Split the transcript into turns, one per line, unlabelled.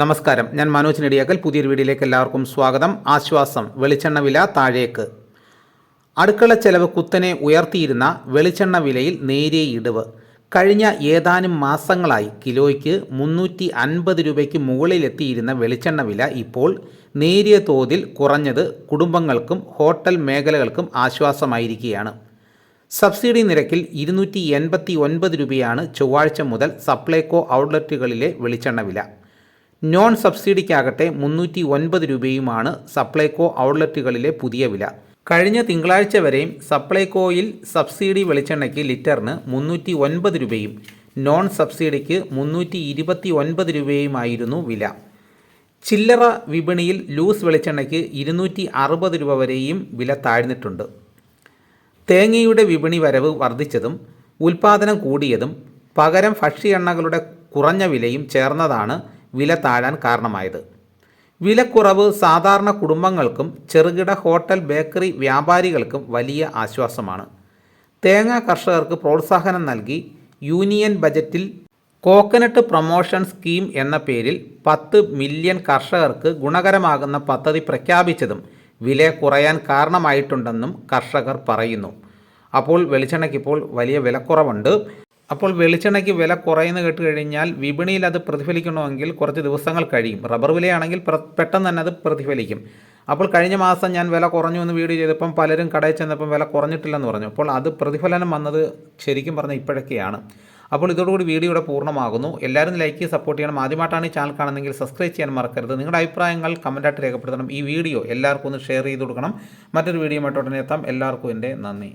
നമസ്കാരം. ഞാൻ മനോജ് നെടിയാക്കൽ. പുതിയൊരു വീഡിയോയിലേക്ക് എല്ലാവർക്കും സ്വാഗതം. ആശ്വാസം വെളിച്ചെണ്ണ വില താഴേക്ക്. അടുക്കള ചെലവ് കുത്തനെ ഉയർത്തിയിരുന്ന വെളിച്ചെണ്ണ വിലയിൽ നേരിയ ഇടിവ്. കഴിഞ്ഞ ഏതാനും മാസങ്ങളായി കിലോയ്ക്ക് മുന്നൂറ്റി അൻപത് രൂപയ്ക്ക് മുകളിലെത്തിയിരുന്ന വെളിച്ചെണ്ണ വില ഇപ്പോൾ നേരിയ തോതിൽ കുറഞ്ഞത് കുടുംബങ്ങൾക്കും ഹോട്ടൽ മേഖലകൾക്കും ആശ്വാസമായിരിക്കുകയാണ്. സബ്സിഡി നിരക്കിൽ ഇരുന്നൂറ്റി എൺപത്തി ഒൻപത് രൂപയാണ് ചൊവ്വാഴ്ച മുതൽ സപ്ലൈകോ ഔട്ട്ലെറ്റുകളിലെ വെളിച്ചെണ്ണ വില. നോൺ സബ്സിഡിക്കാകട്ടെ മുന്നൂറ്റി ഒൻപത് രൂപയുമാണ് സപ്ലൈകോ ഔട്ട്ലെറ്റുകളിലെ പുതിയ വില. കഴിഞ്ഞ തിങ്കളാഴ്ച വരെയും സപ്ലൈകോയിൽ സബ്സിഡി വെളിച്ചെണ്ണയ്ക്ക് ലിറ്ററിന് മുന്നൂറ്റി ഒൻപത് രൂപയും നോൺ സബ്സിഡിക്ക് മുന്നൂറ്റി ഇരുപത്തി ഒൻപത് രൂപയുമായിരുന്നു വില. ചില്ലറ വിപണിയിൽ ലൂസ് വെളിച്ചെണ്ണയ്ക്ക് ഇരുന്നൂറ്റി അറുപത് രൂപ വരെയും വില താഴ്ന്നിട്ടുണ്ട്. തേങ്ങയുടെ വിപണി വരവ് വർദ്ധിച്ചതും ഉൽപാദനം കൂടിയതും പകരം ഭക്ഷ്യ എണ്ണകളുടെ കുറഞ്ഞ വിലയും ചേർന്നതാണ് വില താഴാൻ കാരണമായത്. വിലക്കുറവ് സാധാരണ കുടുംബങ്ങൾക്കും ചെറുകിട ഹോട്ടൽ ബേക്കറി വ്യാപാരികൾക്കും വലിയ ആശ്വാസമാണ്. തേങ്ങ കർഷകർക്ക് പ്രോത്സാഹനം നൽകി യൂണിയൻ ബജറ്റിൽ കോക്കനട്ട് പ്രൊമോഷൻ സ്കീം എന്ന പേരിൽ പത്ത് മില്യൺ കർഷകർക്ക് ഗുണകരമാകുന്ന പദ്ധതി പ്രഖ്യാപിച്ചതും വില കുറയാൻ കാരണമായിട്ടുണ്ടെന്നും കർഷകർ പറയുന്നു. അപ്പോൾ വെളിച്ചെണ്ണയ്ക്കിപ്പോൾ വലിയ വിലക്കുറവുണ്ട്. അപ്പോൾ വെളിച്ചെണ്ണയ്ക്ക് വില കുറയുന്നു കേട്ട് കഴിഞ്ഞാൽ വിപണിയിൽ അത് പ്രതിഫലിക്കണമെങ്കിൽ കുറച്ച് ദിവസങ്ങൾ കഴിയും. റബ്ബർ വിലയാണെങ്കിൽ പെട്ടെന്ന് തന്നെ അത് പ്രതിഫലിക്കും. അപ്പോൾ കഴിഞ്ഞ മാസം ഞാൻ വില കുറഞ്ഞു എന്ന് വീഡിയോ ചെയ്തപ്പം പലരും കടയിൽ ചെന്നപ്പം വില കുറഞ്ഞിട്ടില്ലെന്ന് പറഞ്ഞു. അപ്പോൾ അത് പ്രതിഫലനം വന്നത് ശരിക്കും പറഞ്ഞാൽ ഇപ്പോഴൊക്കെയാണ്. അപ്പോൾ ഇതോടുകൂടി വീഡിയോ ഇവിടെ പൂർണമാകുന്നു. എല്ലാവരും ലൈക്ക് ചെയ്ത് സപ്പോർട്ട് ചെയ്യണം. ആദ്യമായിട്ടാണ് ഈ ചാനൽ കാണുന്നതെങ്കിൽ സബ്സ്ക്രൈബ് ചെയ്യാൻ മറക്കരുത്. നിങ്ങളുടെ അഭിപ്രായങ്ങൾ കമന്റായിട്ട് രേഖപ്പെടുത്തണം. ഈ വീഡിയോ എല്ലാവർക്കും ഒന്ന് ഷെയർ ചെയ്ത് കൊടുക്കണം. മറ്റൊരു വീഡിയോ ഉടനെ എത്താം. എല്ലാവർക്കും എന്റെ നന്ദി.